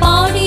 body.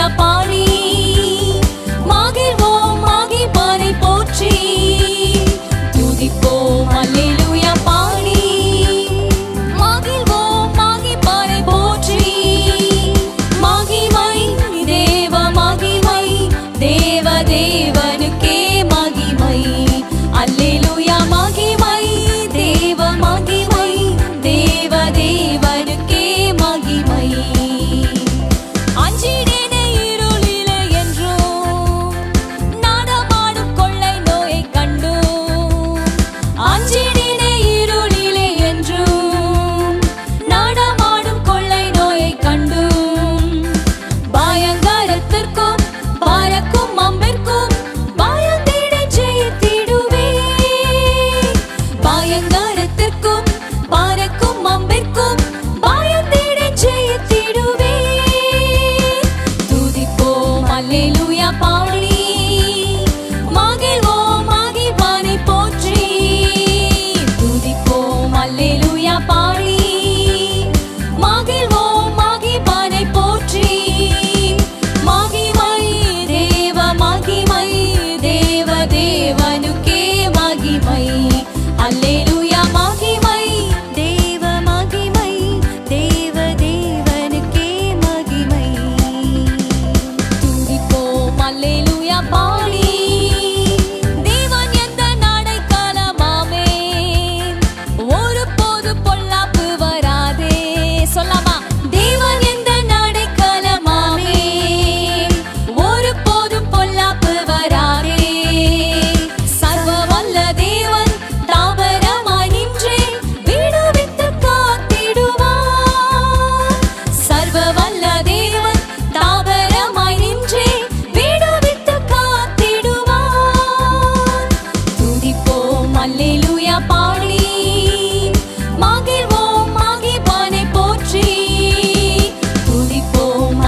apoio. Hallelujah, Pauli.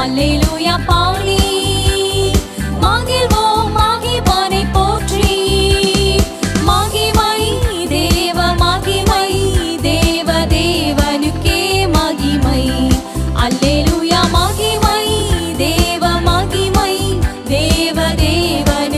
அல்லேலூயா பாடி மகிழ்வோம் மகிழ்வானை போற்றி. மகிமை தேவ மகிமை தேவ தேவனுக்கே மகிமை. அல்லேலூயா மகிமை தேவ மகிமை தேவ தேவன்